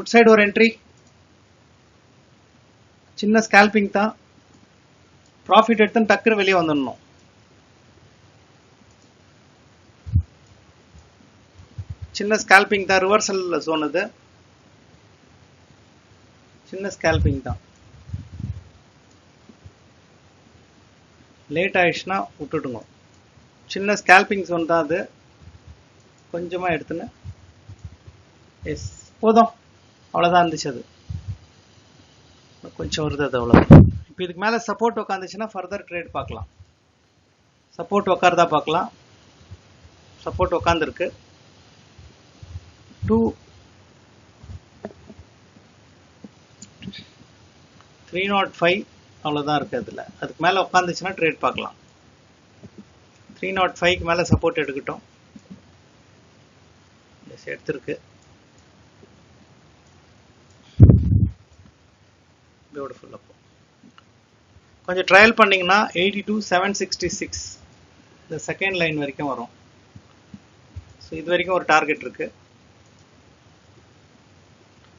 Good side ஒரு entry சின்ன scalping தான். ப்ராஃபிட் எடுத்து டக்குனு வெளியே வந்துடணும். சின்ன ஸ்கேல்பிங் தான். ரிவர்சல் ஜோன் இது. சின்ன ஸ்கேல்பிங் தான். லேட் ஆயிடுச்சுன்னா விட்டுட்டுங்க சின்ன ஸ்கேல்பிங் ஜோன் தான் அது. கொஞ்சமாக எடுத்துன்னு. எஸ் போதும். அவ்வளோதான் இருந்துச்சு அது. கொஞ்சம் வருது அது அவ்வளோ இப்போ இதுக்கு மேலே சப்போர்ட் உட்காந்துச்சுன்னா ஃபர்தர் ட்ரேட் பார்க்கலாம். சப்போர்ட் உட்காருதா பார்க்கலாம். சப்போர்ட் உட்காந்துருக்கு டூ த்ரீ நாட் ஃபைவ் அவ்வளோதான் இருக்குது அதில். அதுக்கு மேலே உட்காந்துச்சுன்னா ட்ரேட் பார்க்கலாம். த்ரீ நாட் ஃபைவ்க்கு மேலே சப்போர்ட் எடுக்கட்டும் எடுத்திருக்கு. பியூட்டிஃபுல் அப்போ கொஞ்சம் ட்ரையல் பண்ணிங்கன்னா eighty two seven sixty six இந்த செகண்ட் லைன் வரைக்கும் வரும். ஸோ இது வரைக்கும் ஒரு டார்கெட் இருக்கு.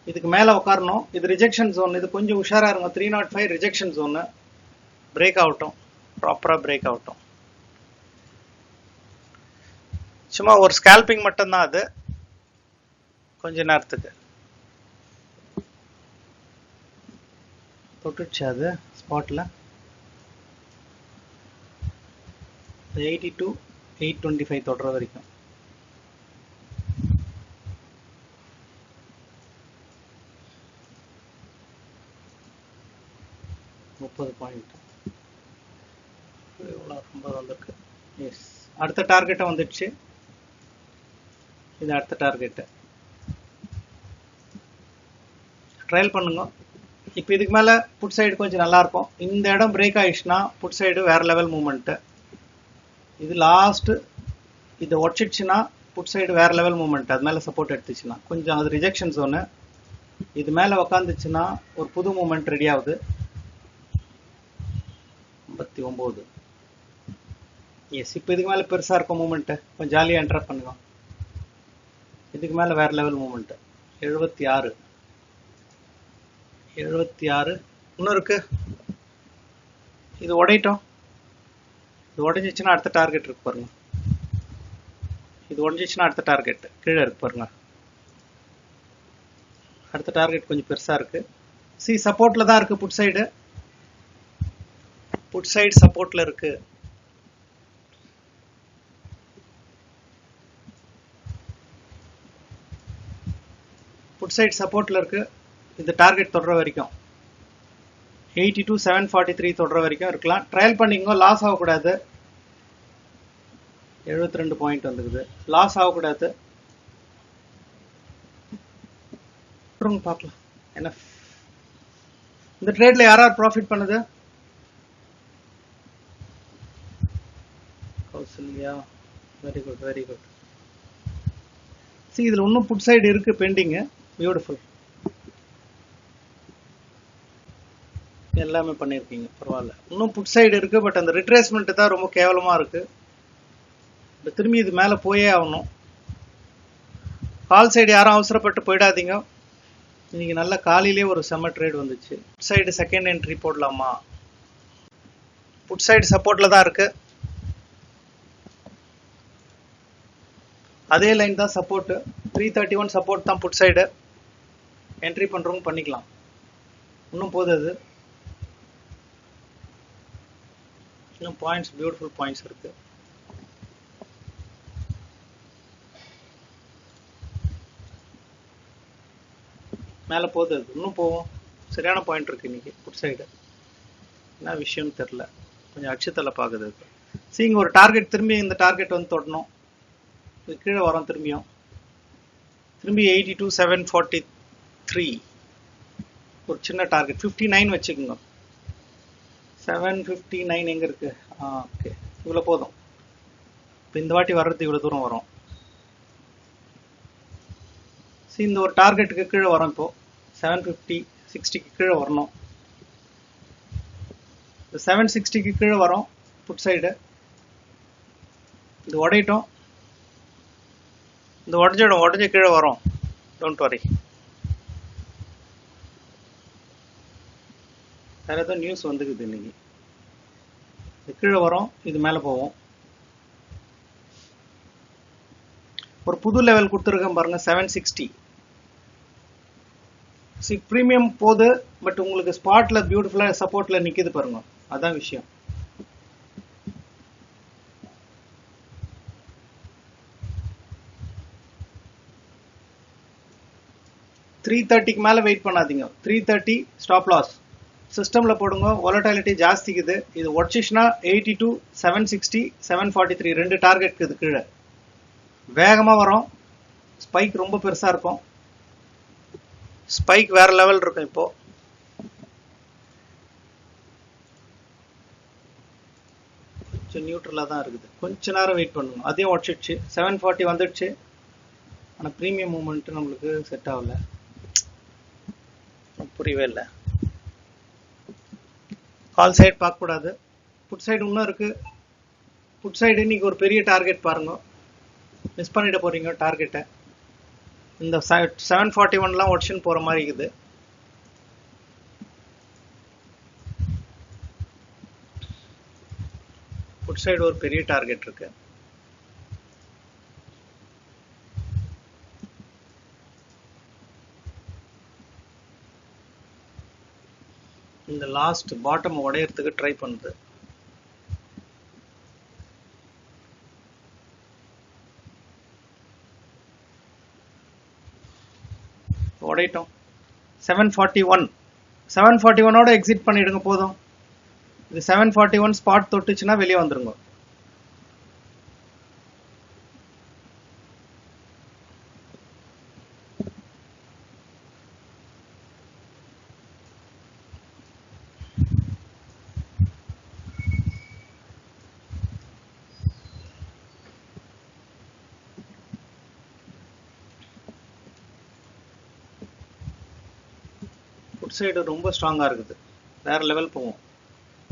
இதுக்கு மேலே உட்காரணும் இது ரிஜெக்ஷன் ஜோன் இது கொஞ்சம் உஷாராக இருக்கும் three nought five rejection zone break ஆகட்டும் ப்ராப்பராக பிரேக் ஆகட்டும் சும்மா ஒரு ஸ்கேல்பிங் மட்டும்தான் அது. கொஞ்ச நேரத்துக்கு. தொட்டுச்சு அது ஸ்பாட்டில் eighty two eight twenty five தொடுற வரைக்கும். முப்பது பாயிண்ட் எவ்வளோ ரொம்ப வந்திருக்கு. எஸ் அடுத்த டார்கெட்டை வந்துடுச்சு. இது அடுத்த டார்கெட்டு ட்ரையல் பண்ணுங்க. இப்போ இதுக்கு மேலே புட் சைடு கொஞ்சம் நல்லா இருக்கும். இந்த இடம் பிரேக் ஆயிடுச்சுன்னா புட் சைடு வேற லெவல் மூமெண்ட்டு இது லாஸ்ட்டு இது உடச்சிடுச்சுன்னா புட் சைடு வேற லெவல் மூமெண்ட் அது மேலே சப்போர்ட் எடுத்துச்சுன்னா. கொஞ்சம் அது ரிஜெக்ஷன் ஜோனு இது மேலே உக்காந்துச்சுன்னா ஒரு புது மூமெண்ட் ரெடி ஆகுது. ஐம்பத்தி ஒம்பது எஸ் இப்போ இதுக்கு மேலே பெருசாக இருக்கும் மூமெண்ட்டு கொஞ்சம் ஜாலியாக என்டர் பண்ணுங்க இதுக்கு மேலே வேற லெவல் மூமெண்ட்டு எழுபத்தி ஆறு. எழுபத்தி ஆறு. இன்னும் இருக்கு இது உடையட்டும். இது உடைஞ்சிச்சுன்னா அடுத்த டார்கெட் இருக்கு பாருங்க. இது உடஞ்சிச்சுன்னா அடுத்த டார்கெட் கீழே இருக்கு பாருங்க. அடுத்த டார்கெட் கொஞ்சம் பெருசா இருக்கு. சி சப்போர்ட்ல தான் இருக்கு புட் சைடு புட் சைடு சப்போர்ட்ல இருக்கு. புட் சைடு சப்போர்ட்ல இருக்கு. இந்த டார்கெட் தொடர வரைக்கும். Eighty two seven forty three தொடர வரைக்கும் இருக்கலாம். ட்ரையல் பண்ணிக்கோ லாஸ் ஆகக்கூடாது. எழுபத்தி ரெண்டு பாயிண்ட் வந்துக்குது. லாஸ் ஆகக்கூடாது. பார்க்கலாம். என்ன? இந்த ட்ரேட்ல யார் யார் ப்ராஃபிட் பண்ணுது? Kausalya. Very good very good see இதில் இன்னும் புட் சைடு இருக்கு பெண்டிங்கு பியூட்டிஃபுல் எல்லாமே பண்ணியிருக்கீங்க பரவாயில்ல. இன்னும் புட் சைடு இருக்கு பட் அந்த ரிட்ரேஸ்மெண்ட் தான் ரொம்ப கேவலமாக இருக்கு. இப்போ திரும்பி இது மேலே போயே ஆகணும். கால் சைடு யாரும் அவசரப்பட்டு போயிடாதீங்க. இன்னைக்கு நல்ல காலையிலேயே ஒரு செம்ம ட்ரேட் வந்துச்சு. புட் சைடு செகண்ட் என்ட்ரி போடலாமா? புட் சைடு சப்போர்ட்ல தான் இருக்கு. அதே லைன் தான் support three thirty one support தான் புட் சைடு என்ட்ரி பண்ணுறவங்க பண்ணிக்கலாம். இன்னும் போகுது அது இன்னும் பாயிண்ட்ஸ் பியூட்டிஃபுல் பாயிண்ட்ஸ் இருக்கு. மேலே போகுது அது. இன்னும் போவோம் சரியான பாயிண்ட் இருக்கு இன்னைக்கு குட் சைடு என்ன விஷயம்னு தெரில கொஞ்சம் அச்சத்தில் பார்க்குது அது. சீங்க ஒரு டார்கெட் திரும்பி இந்த டார்கெட் வந்து தொடணும் இது கீழே வரோம் திரும்பியும். திரும்பி eighty two seven forty three ஒரு சின்ன டார்கெட் ஃபிஃப்டி நைன் வச்சுக்கோங்க. செவன் ஃபிஃப்டி நைன் எங்கே இருக்கு? ஆ ஓகே இவ்வளோ போதும். இப்போ இந்த வாட்டி வர்றது இவ்வளோ தூரம் வரும். சரி இந்த ஒரு டார்கெட்டுக்கு கீழே வரும் இப்போ. செவன் ஃபிஃப்டி சிக்ஸ்டிக்கு கீழே வரணும். இந்த செவன் சிக்ஸ்டிக்கு கீழே வரும் புட் சைடு இது உடையட்டும். இந்த உடஞ்சிடும் உடஞ்சி கீழே வரும். டோன்ட் வரி வேற ஏதோ நியூஸ் வந்துக்குது இன்னைக்கு. இது கீழே வரும் இது மேலே போவோம். ஒரு புது லெவல் கொடுத்துருக்கேன் பாருங்க செவன் சிக்ஸ்டி சி ப்ரீமியம் போகுது பட் உங்களுக்கு ஸ்பாட்ல பியூட்டிஃபுல்லா சப்போர்ட்ல நிக்குது பாருங்க. அதான் விஷயம். த்ரீ தேர்ட்டிக்கு மேலே வெயிட் பண்ணாதீங்க. த்ரீ தேர்ட்டி ஸ்டாப் லாஸ் சிஸ்டமில் போடுங்க. ஒலட்டாலிட்டி ஜாஸ்திக்குது. இது உடச்சிச்சுன்னா eighty two seven sixty seven forty three ரெண்டு டார்கெட்க்கு இது கீழே. வேகமாக வரும். ஸ்பைக் ரொம்ப பெருசாக இருக்கும். ஸ்பைக் வேறு லெவல் இருக்கும் இப்போது கொஞ்சம் நியூட்ரலாக தான் இருக்குது. கொஞ்ச நேரம் வெயிட் பண்ணுங்க அதையும் உடச்சிடுச்சு செவன் ஃபார்ட்டி வந்துடுச்சு. ஆனால் ப்ரீமியம் மூமெண்ட்டு நம்மளுக்கு செட் ஆகல. புரியவே இல்லை. ஃபால் சைடு பார்க்கக்கூடாது. புட் சைடு இன்னும் இருக்குது புட் சைடு இன்னைக்கு ஒரு பெரிய டார்கெட் பாருங்க. மிஸ் பண்ணிட போகிறீங்க டார்கெட்டை இந்த செவன் ஃபார்ட்டி ஒன்லாம் ஒடிஷன் போகிற மாதிரி இருக்குது. புட் சைடு ஒரு பெரிய டார்கெட் இருக்குது இந்த லாஸ்ட் பாட்டம் உடையறதுக்கு ட்ரை பண்ணுது உடையட்டும். Seven forty one seven forty ஒனோட exit பண்ணிடுங்க போதும். இது செவன் ஃபார்ட்டி ஒன் ஸ்பாட் தொட்டுச்சுன்னா வெளியே வந்துருங்க. ஃபுட் சைடு ரொம்ப ஸ்ட்ராங்காக இருக்குது. வேற லெவல் போகும்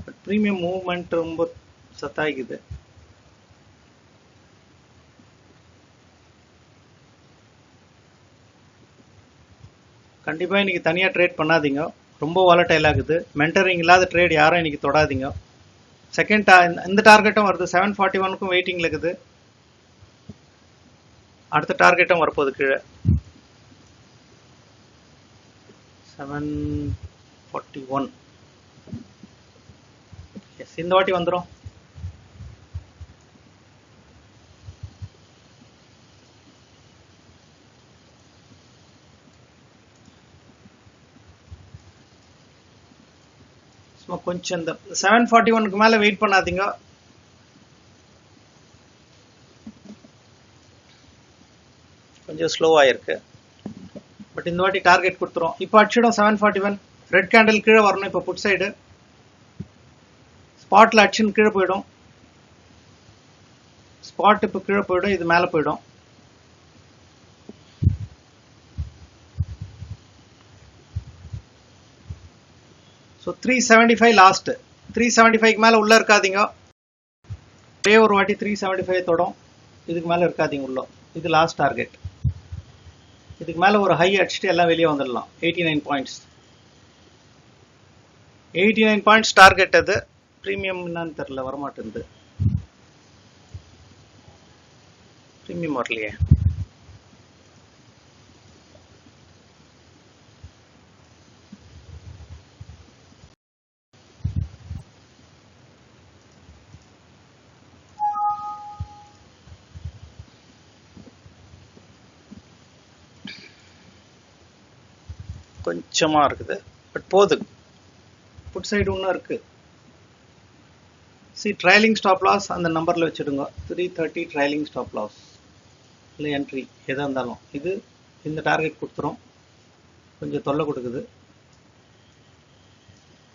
பட் ப்ரீமியம் மூவ்மெண்ட் ரொம்ப சத்தாய்க்குது. கண்டிப்பாக இன்னைக்கு தனியாக ட்ரேட் பண்ணாதீங்க. ரொம்ப வாலட்டைல் ஆகுது. மென்டரிங் இல்லாத ட்ரேட் யாரும் இன்னைக்கு தொடாதீங்க. செகண்ட் இந்த டார்கெட்டும் வருது. செவன் ஃபார்ட்டி ஒனுக்கும் வெயிட்டிங்கில் இருக்குது. அடுத்த டார்கெட்டும் வரப்போகுது கீழே. செவன் ஃபார்ட்டி ஒன் எஸ் இந்த வாட்டி வந்துடும் சும்மா கொஞ்சம் இந்த செவன் ஃபார்ட்டி ஒனுக்கு மேலே வெயிட் பண்ணாதீங்க. கொஞ்சம் ஸ்லோவாக இருக்குது பட் இந்த வாட்டி டார்கெட் கொடுத்துரும். இப்போ அடிச்சிடும் seven forty one red candle கீழே வரணும் இப்போ புட் சைடு ஸ்பாட்டில் அடிச்சுன்னு கீழே போயிடும். ஸ்பாட் இப்போ கீழே போயிடும் இது மேலே போயிடும். So three seventy five last three seventy ஃபைவ்க்கு மேலே உள்ளே இருக்காதீங்க. ஒரே ஒரு வாட்டி த்ரீ செவன்டி ஃபைவ் தொடும். இதுக்கு மேலே இருக்காதீங்க உள்ள. இது லாஸ்ட் டார்கெட் இதுக்கு மேலே ஒரு ஹை அடிச்சுட்டு எல்லாம் வெளியே வந்துடலாம். Eighty nine points eighty nine points target அது. ப்ரீமியம் என்னன்னு தெரில வரமாட்டேங்குது. ப்ரீமியம் வரலையே. கொஞ்சமா இருக்குது பட் போகுது புட் சைடு ஒன்றும் இருக்கு. சி ட்ரையலிங் ஸ்டாப் லாஸ் அந்த நம்பரில் வச்சுடுங்க. Three thirty trailing stop loss இல்லை என்ட்ரி எதாக இருந்தாலும். இது இந்த டார்கெட் கொடுத்துரும். கொஞ்சம் தொல்லை கொடுக்குது.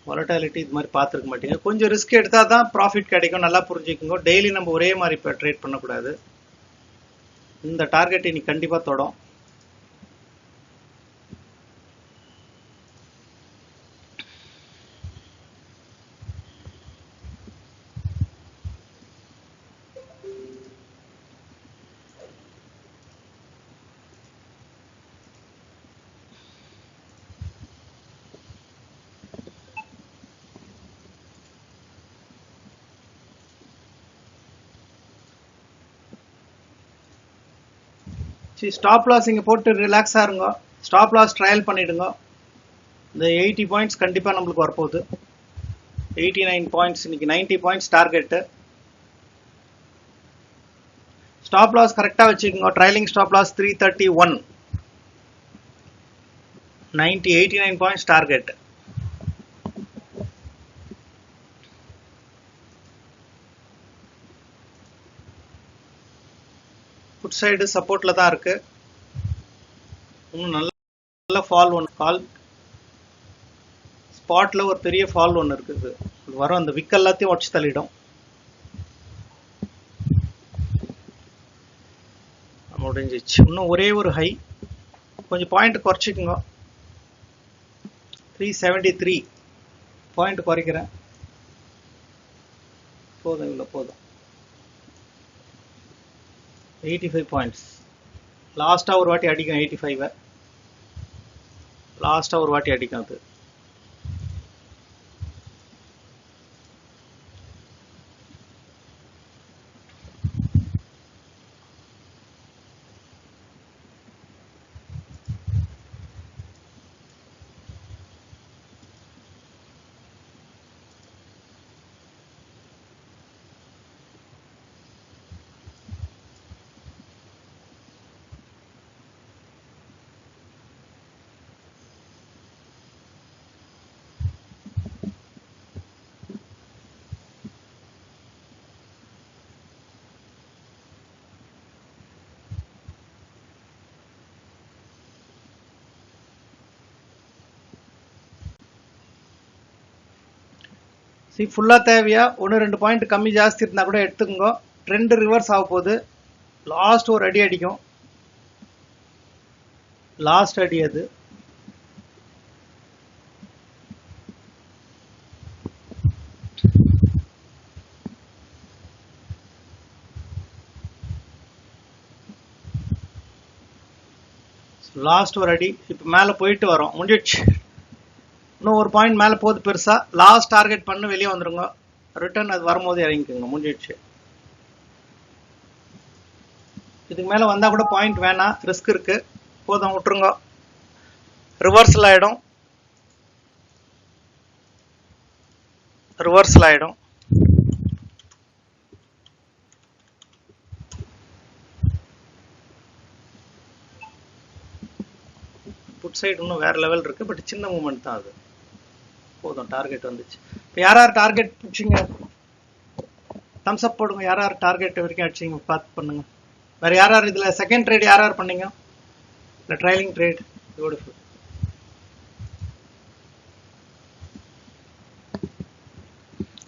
வொலட்டாலிட்டி இது மாதிரி பார்த்துருக்க மாட்டீங்க. கொஞ்சம் ரிஸ்க் எடுத்தால் தான் ப்ராஃபிட் கிடைக்கும். நல்லா புரிஞ்சுக்கோங்க. டெய்லி நம்ம ஒரே மாதிரி இப்போ ட்ரேட் பண்ணக்கூடாது. இந்த டார்கெட் இன்னைக்கு கண்டிப்பாக தொடும். சரி ஸ்டாப் லாஸ் இங்கே போட்டு ரிலாக்ஸாக இருங்க. ஸ்டாப் லாஸ் ட்ரையல் பண்ணிவிடுங்க இந்த எயிட்டி பாயிண்ட்ஸ் கண்டிப்பாக நம்மளுக்கு வரப்போகுது. எயிட்டி நைன் பாயிண்ட்ஸ் இன்னைக்கு ninety points target stop loss கரெக்டாக வச்சுக்கோங்க. Trailing stop loss three thirty one ninety eighty nine points target put side சப்போர்ட்ல தான் இருக்கு. இன்னும் நல்ல நல்ல ஃபால் ஒன்று ஃபால் ஸ்பாட்ல ஒரு பெரிய ஃபால் ஒன்று இருக்குது வரும் அந்த விக் எல்லாத்தையும் உடச்சு தள்ளிடும். முடிஞ்சிச்சு. இன்னும் ஒரே ஒரு ஹை கொஞ்சம் பாயிண்ட் குறைச்சிக்குங்க. த்ரீ செவன்டி த்ரீ பாயிண்ட் குறைக்கிறேன். போதும் இவ்வளோ போதும். எயிட்டி ஃபைவ் பாயிண்ட்ஸ் லாஸ்ட்டாக ஒரு வாட்டி அடிக்கும் எயிட்டி ஃபைவை லாஸ்ட்டாக ஒரு வாட்டி அடிக்கும் அது. சி ஃபுல்லாக தேவையா? ஒன்று ரெண்டு பாயிண்ட் கம்மி ஜாஸ்தி இருந்தால் கூட எடுத்துக்கோங்க. ட்ரெண்டு ரிவர்ஸ் ஆக போகுது. லாஸ்ட் ஒரு அடி அடிக்கும். லாஸ்ட் அடி அது. லாஸ்ட் ஒரு அடி. இப்போ மேலே போயிட்டு வரோம். முடிஞ்சிடுச்சு. இன்னும் ஒரு பாயிண்ட் மேலே போகுது பெருசா. லாஸ்ட் டார்கெட் பண்ணு வெளியே வந்துருங்க. ரிட்டர்ன் அது வரும்போது இறங்கிக்கோங்க முடிஞ்சிடுச்சு. இதுக்கு மேலே வந்தால் கூட பாயிண்ட் வேணாம் ரிஸ்க் இருக்கு. போதும் விட்டுருங்க. ரிவர்ஸில் ஆகிடும் ரிவர்ஸில் ஆகிடும் புட் சைடு இன்னும் வேற லெவல் இருக்கு பட் சின்ன மூமெண்ட் தான் அது. போதும் டார்கெட் வந்துச்சு. இப்போ யார் யார் டார்கெட் பிடிச்சிங்க? தம்ஸ் அப் போடுங்க. யார் யார் டார்கெட் வரைக்கும் அடிச்சிங்க பார்த்து பண்ணுங்க. வேறு யார் யார் இதில் செகண்ட் ட்ரேட் யார் யார் பண்ணீங்க? இல்லை ட்ரைலிங் ட்ரேட் பியூட்டிஃபுல்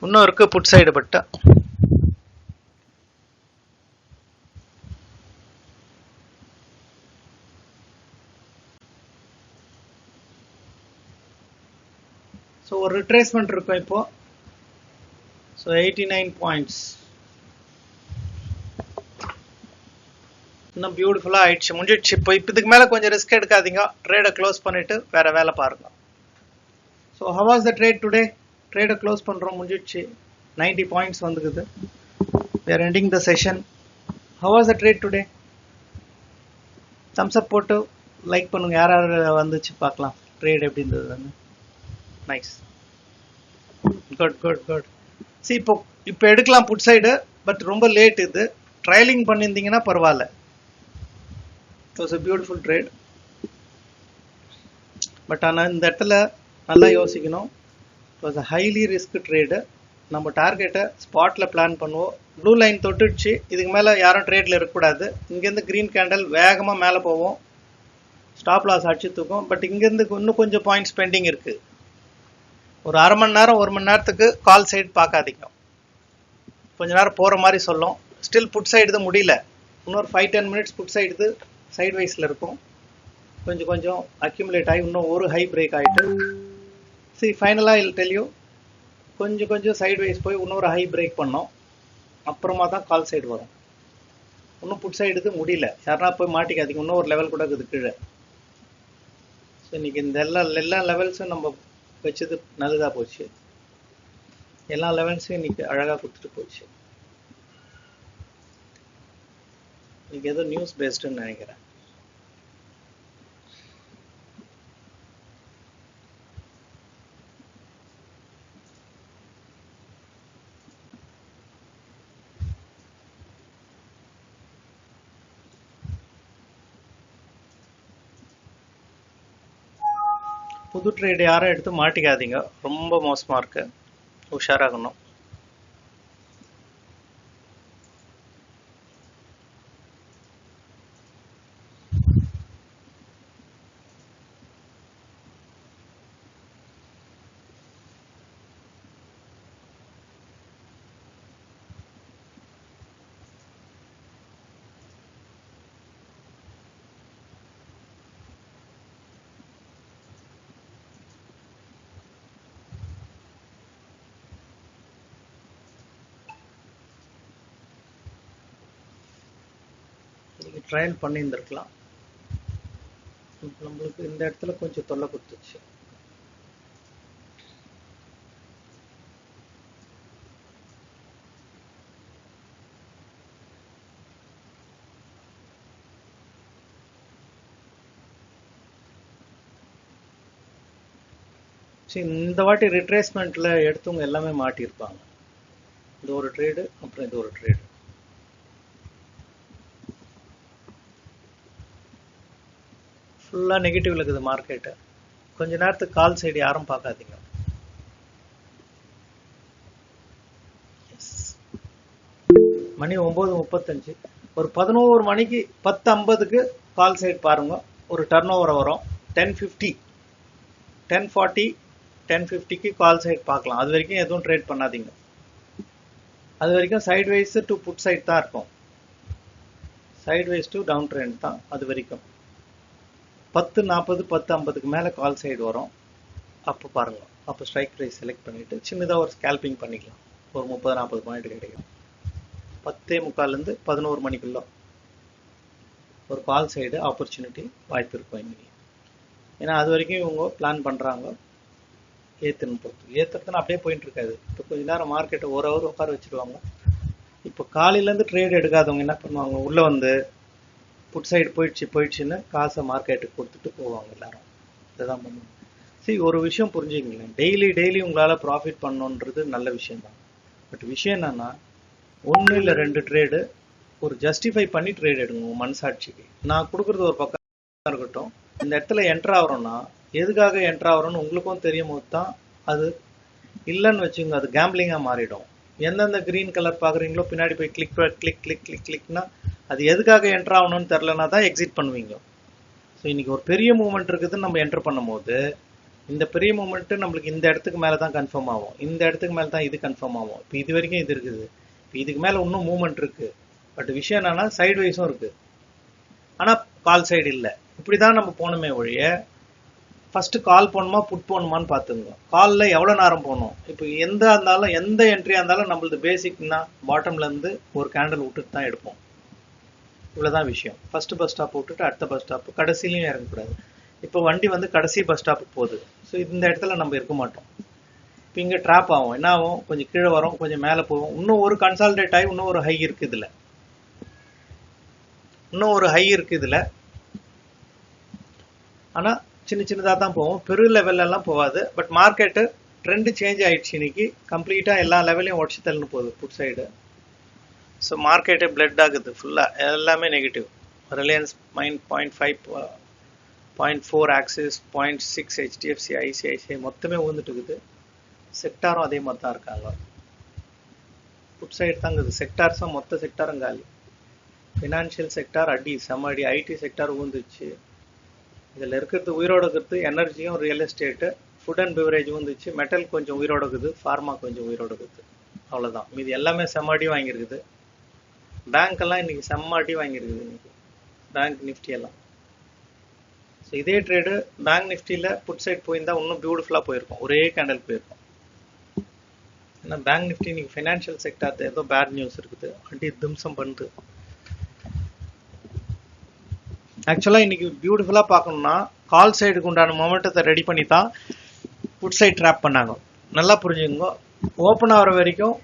இன்னும் இருக்குது புட் சைடு பட்டா. ஒரு ரிட்ரேஸ்மெண்ட் இருக்கும் இப்போ. ஸோ எயிட்டி நைன் பாயிண்ட்ஸ் இன்னும் பியூட்டிஃபுல்லாக ஆயிடுச்சு முடிஞ்சிடுச்சு. இப்போ இப்போ இதுக்கு மேலே கொஞ்சம் ரிஸ்க் எடுக்காதீங்க. ட்ரேடை க்ளோஸ் பண்ணிட்டு வேற வேலை பாருங்க. So how was the trade today ட்ரேடை close பண்ணுறோம் முடிஞ்சிடுச்சு. Ninety points வந்துக்குது. Where ending the session how was the trade today thumbs up போட்டு லைக் பண்ணுங்க. யார் யார் வந்துச்சு பார்க்கலாம். ட்ரேட் எப்படி இருந்ததுன்னு. Nice good good good see இப்போ இப்போ எடுக்கலாம் புட் சைடு பட் ரொம்ப லேட் இது. ட்ரையலிங் பண்ணியிருந்தீங்கன்னா பரவாயில்ல. It was a beautiful trade but ஆனால் இந்த இடத்துல நல்லா யோசிக்கணும். It was a highly risk trade நம்ம டார்கெட்டை ஸ்பாட்டில் பிளான் பண்ணுவோம். ப்ளூ லைன் தொட்டுடுச்சு. இதுக்கு மேலே யாரும் ட்ரேடில் இருக்கக்கூடாது. இங்கேருந்து க்ரீன் கேண்டல் வேகமாக மேலே போவோம். ஸ்டாப் லாஸ் அடிச்சு தூக்கும். பட் இங்கேருந்து இன்னும் கொஞ்சம் பாயிண்ட்ஸ் பெண்டிங் இருக்குது ஒரு அரை மணி நேரம் ஒரு மணி நேரத்துக்கு கால் சைடு பார்க்காதீங்க. கொஞ்ச நேரம் போகிற மாதிரி சொல்லும். ஸ்டில் புட் சைடு தான் முடியல. இன்னொரு five ten minutes put side இது சைட் வைஸில் இருக்கும். கொஞ்சம் கொஞ்சம் அக்யூமுலேட் ஆகி இன்னும் ஒரு ஹை பிரேக் ஆகிட்டு சரி ஃபைனலாக இல் டெல்யூ கொஞ்சம் கொஞ்சம் சைடு வைஸ் போய் இன்னொரு ஹை பிரேக் பண்ணோம். அப்புறமா தான் கால் சைடு வரும். இன்னும் புட் சைடு இது முடியல. யாருனா போய் மாட்டிக்காதீங்க. இன்னும் ஒரு லெவல் கூட இருக்குது கீழே. ஸோ இன்னைக்கு இந்த எல்லா எல்லா லெவல்ஸும் நம்ம வச்சது நல்லதா போச்சு. எல்லா லெவல்ஸையும் இன்னைக்கு அழகா கொடுத்துட்டு போச்சு. இன்னைக்கு ஏதோ நியூஸ் பேஸ்டுன்னு நினைக்கிறேன். புது ட்ரேடு யாரும் எடுத்து மாட்டிக்காதீங்க. ரொம்ப மோசமாக இருக்குது உஷாராகணும். ட்ரையல் பண்ணியிருந்துருக்கலாம். நம்மளுக்கு இந்த இடத்துல கொஞ்சம் தொல்லை கொடுத்துச்சு. சரி இந்த வாட்டி ரிட்ரேஸ்மெண்ட்டில் எடுத்தவங்க எல்லாமே மாட்டியிருப்பாங்க. இது ஒரு ட்ரேடு அப்புறம் இது ஒரு ட்ரேடு ஃபுல்லாக நெகட்டிவ் இருக்குது மார்க்கெட்டு கொஞ்ச நேரத்துக்கு கால் சைடு யாரும் பார்க்காதீங்க. மணி ஒம்பது முப்பத்தஞ்சு. ஒரு பதினோரு மணிக்கு பத்து ஐம்பதுக்கு கால் சைடு பாருங்க. ஒரு டர்ன் ஓவர் வரும். Ten fifty ten forty ten ஃபிஃப்டிக்கு கால் சைடு பார்க்கலாம். அது வரைக்கும் எதுவும் ட்ரேட் பண்ணாதீங்க. அது வரைக்கும் sideways to put side தான் இருக்கும். Sideways to down trend தான் அது வரைக்கும். பத்து நாற்பது பத்து ஐம்பதுக்கு மேலே கால் சைடு வரும். அப்போ பாருங்கள் அப்போ ஸ்ட்ரைக் ப்ரைஸ் செலக்ட் பண்ணிவிட்டு சின்னதாக ஒரு ஸ்கேல்பிங் பண்ணிக்கலாம். ஒரு முப்பது நாற்பது பாயிண்ட் கிடைக்கும். பத்தே முக்கால்லேருந்து பதினோரு மணிக்குள்ள ஒரு கால் சைடு ஆப்பர்ச்சுனிட்டி வாய்ப்பு இருக்கும் இன்னைக்கு ஏன்னா அது வரைக்கும் இவங்க பிளான் பண்ணுறாங்க ஏற்றுன்னு பொறுத்து. ஏற்றுறதுன்னு அப்படியே போயிட்டு இருக்காது. இப்போ கொஞ்ச நேரம் மார்க்கெட்டை ஒரு ஹவர் உட்கார வச்சுருவாங்க. இப்போ காலையிலேருந்து ட்ரேட் எடுக்காதவங்க என்ன பண்ணுவாங்க? உள்ளே வந்து புட் சைடு போயிடுச்சு போயிடுச்சுன்னு காசை மார்க்கெட்டுக்கு கொடுத்துட்டு போவாங்க எல்லாரும். இதுதான் பண்ணுவாங்க. சரி ஒரு விஷயம் புரிஞ்சுங்களேன் டெய்லி டெய்லி உங்களால் ப்ராஃபிட் பண்ணணுன்றது நல்ல விஷயம் தான் பட் விஷயம் என்னன்னா ஒன்று இல்லை ரெண்டு ட்ரேடு ஒரு ஜஸ்டிஃபை பண்ணி ட்ரேட் எடுங்க உங்கள் மனசாட்சிக்கு. நான் கொடுக்குறது ஒரு பக்கம் இருக்கட்டும். இந்த இடத்துல என்ட்ரு ஆகிறோன்னா எதுக்காக என்ட்ரு ஆகிறோன்னு உங்களுக்கும் தெரியும் போது தான் அது இல்லைன்னு வச்சுங்க அது கேம்பிளிங்காக மாறிடும். எந்தெந்த க்ரீன் கலர் பார்க்குறீங்களோ பின்னாடி போய் கிளிக் கிளிக் கிளிக் கிளிக் கிளிக்னா அது எதுக்காக என்ட்ரு ஆகணும்னு தெரிலனா தான் எக்ஸிட் பண்ணுவீங்க. ஸோ இன்னைக்கு ஒரு பெரிய மூமெண்ட் இருக்குதுன்னு நம்ம என்ட்ரு பண்ணும்போது இந்த பெரிய மூமெண்ட்டு நம்மளுக்கு இந்த இடத்துக்கு மேலே தான் கன்ஃபார்ம் ஆகும். இந்த இடத்துக்கு மேலே தான் இது கன்ஃபார்ம் ஆகும். இப்போ இது வரைக்கும் இது இருக்குது. இப்போ இதுக்கு மேலே இன்னும் மூமெண்ட் இருக்குது பட் விஷயம் என்னன்னா சைடு வைஸும் இருக்குது ஆனால் கால் சைடு இல்லை. இப்படி தான் நம்ம போகணுமே ஒழிய ஃபர்ஸ்ட் கால் போகணுமா புட் போகணுமான்னு பார்த்துங்க. காலில் எவ்வளோ நேரம் போகணும்? இப்போ எந்த இருந்தாலும் எந்த என்ட்ரியாக இருந்தாலும் நம்மளது பேசிக்னா பாட்டம்லேருந்து ஒரு கேண்டில் விட்டுட்டு தான் எடுப்போம். இவ்வளோதான் விஷயம். ஃபர்ஸ்ட் பஸ் ஸ்டாப் விட்டுட்டு அடுத்த பஸ் ஸ்டாப் கடைசிலையும் இறங்கக்கூடாது. இப்போ வண்டி வந்து கடைசி பஸ் ஸ்டாப்புக்கு போகுது. ஸோ இந்த இடத்துல நம்ம இருக்க மாட்டோம். இப்போ இங்கே ட்ராப் ஆகும். என்ன ஆகும்? கொஞ்சம் கீழே வரும் கொஞ்சம் மேலே போகும். இன்னும் ஒரு கன்சால்டேட் ஆகி இன்னும் ஒரு ஹை இருக்கு இதில் இன்னும் ஒரு ஹை இருக்கு இதில் ஆனால் சின்ன சின்னதாக தான் போகும். பெரு லெவல்லலாம் போகாது. பட் மார்க்கெட்டு ட்ரெண்டு சேஞ்ச் ஆயிடுச்சு இன்னைக்கு. கம்ப்ளீட்டாக எல்லா லெவலையும் உடச்சி தள்ளுன்னு போகுது. புட் சைடு ஸோ மார்க்கெட்டே பிளட் ஆகுது ஃபுல்லாக எல்லாமே negative Reliance minus point five point four Axis point six HDFC ICICI மொத்தமே ஊந்துட்டு இருக்குது. செக்டாரும் அதே மாதிரி தான் இருக்காங்க. புட் சைடு தாங்குது செக்டார்ஸும் மொத்த செக்டாரும் காலி. ஃபினான்ஷியல் செக்டார் அடி செம்ம அடி. ஐடி செக்டார் ஊந்துச்சு இதில் இருக்கிறது உயிரோட இருக்கிறது எனர்ஜியும் real estate food and beverage வந்துச்சு மெட்டல் கொஞ்சம் உயிரோட இருக்குது. ஃபார்மா கொஞ்சம் உயிரோட இருக்குது. அவ்வளோதான் மீதி எல்லாமே செம்ம அடி வாங்கியிருக்குது. பேங்க் எல்லாம் இன்னைக்கு செம்ம அடி வாங்கியிருக்குது இன்னைக்கு. பேங்க் நிஃப்டி எல்லாம். ஸோ இதே ட்ரேடு பேங்க் நிஃப்டியில் புட் சைட் போயிருந்தா இன்னும் பியூட்டிஃபுல்லாக போயிருக்கும். ஒரே கேண்டல் போயிருக்கும். ஏன்னா பேங்க் நிஃப்டி இன்னைக்கு ஃபினான்ஷியல் செக்டார் ஏதோ பேட் நியூஸ் இருக்குது. அடி திம்சம் பண்ணுது. ஆக்சுவலாக இன்னைக்கு பியூட்டிஃபுல்லாக பார்க்கணும்னா கால் சைடுக்கு உண்டான மொமெண்டத்தை ரெடி பண்ணி தான் புட் சைட் ட்ராப் பண்ணாங்க. நல்லா புரிஞ்சுக்கோங்க. ஓப்பன் ஆகிற வரைக்கும்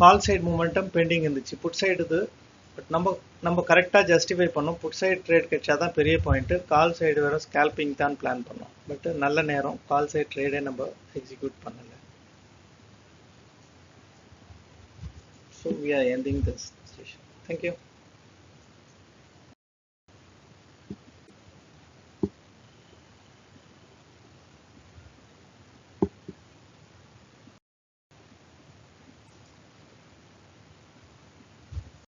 கால் சைடு மூமெண்டம் பெண்டிங் இருந்துச்சு. புட் சைடு இது பட் நம்ம நம்ம கரெக்டாக ஜஸ்டிஃபை பண்ணோம். புட் சைடு ட்ரேட் கிடைச்சா தான் பெரிய பாயிண்ட்டு கால் சைடு வர ஸ்கேல்பிங் தான் பிளான் பண்ணோம். பட் நல்ல நேரம். கால் சைடு ட்ரேடே நம்ம எக்ஸிக்யூட் பண்ணலை. So we are ending this session thank you